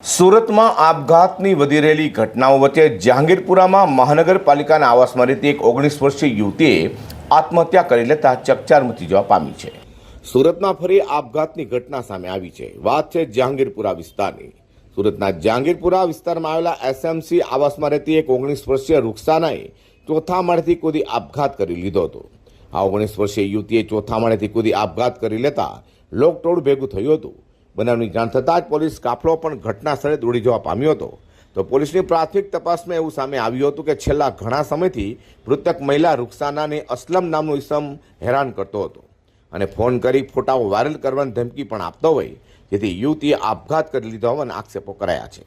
સુરતમાં આપઘાતની વધી રહેલી ઘટનાઓ વચ્ચે જહાંગીરપુરામાં મહાનગરપાલિકાના આવાસમાં રહેતી એક ઓગણીસ વર્ષીય યુવતીએ આત્મહત્યા કરી લેતા ચકચાર મચી જવા પામી છે. સુરતમાં ફરી આપઘાતની ઘટના સામે આવી છે. વાત છે જહાંગીરપુરા વિસ્તારની. સુરતના જહાંગીરપુરા વિસ્તારમાં આવેલા એસએમસી આવાસમાં રહેતી એક ઓગણીસ વર્ષીય રૂક્ષાનાએ ચોથા માળેથી કૂદી આપઘાત કરી લીધો હતો. આ ઓગણીસ વર્ષીય યુવતીએ ચોથા માળેથી કૂદી આપઘાત કરી લેતા લોકટોળ ભેગું થયું હતું. બનાવની જાણ થતાં જ પોલીસ કાફલો પણ ઘટના સ્થળે દોડી જવા પામ્યો હતો. તો પોલીસની પ્રાથમિક તપાસમાં એવું સામે આવ્યું હતું કે છેલ્લા ઘણા સમયથી મૃતક મહિલા રૂકસાનાને અસલમ નામનો ઇસમ હેરાન કરતો હતો. અને ફોન કરી ફોટાઓ વાયરલ કરવાની ધમકી પણ આપતો હોય, જેથી યુવતીએ આપઘાત કરી લીધો હોવાના આક્ષેપો કરાયા છે.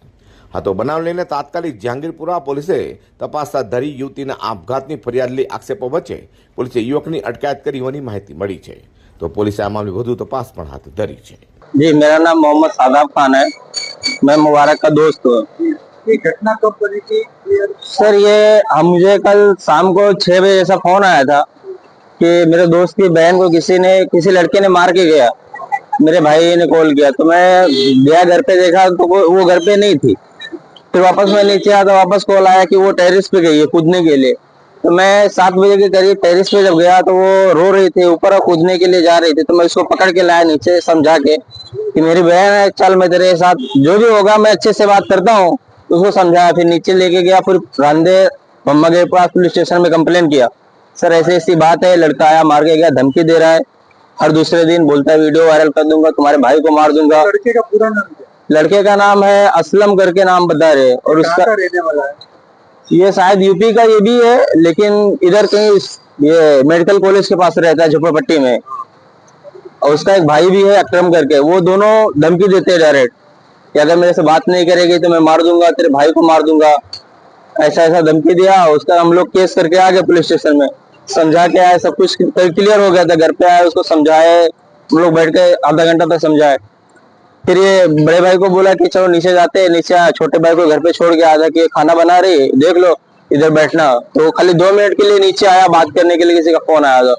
હા, તો બનાવ લઈને તાત્કાલિક જહાંગીરપુરા પોલીસે તપાસ હાથ ધરી યુવતીના આપઘાતની ફરિયાદ લઈ આક્ષેપો વચ્ચે પોલીસે યુવકની અટકાયત કરી હોવાની માહિતી મળી છે. તો પોલીસે આ મામલે વધુ તપાસ પણ હાથ ધરી છે. जी मेरा नाम मोहम्मद सादाब खान है। मैं मुबारक का दोस्त हूँ। ये घटना कब बनी थी? सर ये हम मुझे कल शाम को छह बजे ऐसा फ़ोन आया था कि मेरे दोस्त की बहन को किसी ने किसी लड़के ने मार के गया। मेरे भाई ने कॉल किया। तो मैं गया घर पे देखा तो वो वो घर पे नहीं थी। फिर वापस मैं नीचे आया तो वापस कॉल आया कि वो टेरिस पे गई है कूदने के लिए। तो मैं सात बजे के करीब टेरिस पे जब गया तो वो रो रही थी ऊपर कूदने के लिए जा रही थी। तो मैं उसको पकड़ के लाया नीचे समझा के। कि मेरी बहन है चल मैं तेरे साथ जो भी होगा मैं अच्छे से बात करता हूँ। उसको समझाया फिर नीचे लेके गया फिर रांधे मम्मा के पास पुलिस स्टेशन में कंप्लेन किया। सर ऐसी ऐसी बात है लड़का आया मार के गया धमकी दे रहा है। हर दूसरे दिन बोलता है वीडियो वायरल कर दूँगा तुम्हारे भाई को मार दूँगा। लड़के का पूरा नाम क्या? लड़के का नाम है असलम करके नाम बता रहे और उसका रहने वाला है? ये शायद यूपी का ये भी है लेकिन इधर कहीं ये मेडिकल कॉलेज के पास रहता है झोपड़पट्टी में। और उसका एक भाई भी है अक्रम करके, वो दोनों धमकी देते हैं डायरेक्ट कि अगर मेरे से बात नहीं करेगी तो मैं मार दूँगा, तेरे भाई को मार दूँगा। ऐसा ऐसा धमकी दिया, उसका हम लोग केस करके आ गए पुलिस स्टेशन में। समझा के आए, सब कुछ क्लियर हो गया था, घर पे आए, उसको समझाए, हम लोग बैठ के आधा घंटा तक समझाए। फिर ये बड़े भाई को बोला कि चलो नीचे जाते हैं, नीचे छोटे भाई को घर पे छोड़ के था कि खाना बना रही देख लो, इधर बैठना। तो खाली दो मिनट के लिए नीचे आया, बात करने के लिए किसी का फ़ोन आया था।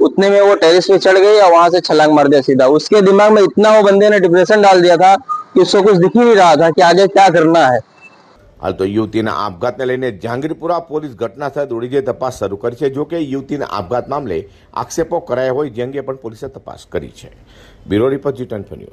उतने में वो टेरिस पे चढ़ गई और वहां से छलांग मार दिया सीधा उसके दिमाग में इतना वो बंदे ने डिप्रेशन डाल दिया था कि उसको कुछ दिख ही नहीं रहा था कि आगे क्या करना है હાલ તો યુવતીના આપઘાતને લઈને જહાંગીરપુરા પોલીસ ઘટના સ્થળે દોડી જઈ તપાસ શરૂ કરી છે જો કે યુવતીના આપઘાત મામલે આક્ષેપો કરાયા હોય જે અંગે પણ પોલીસે તપાસ કરી છે bureau report G twenty news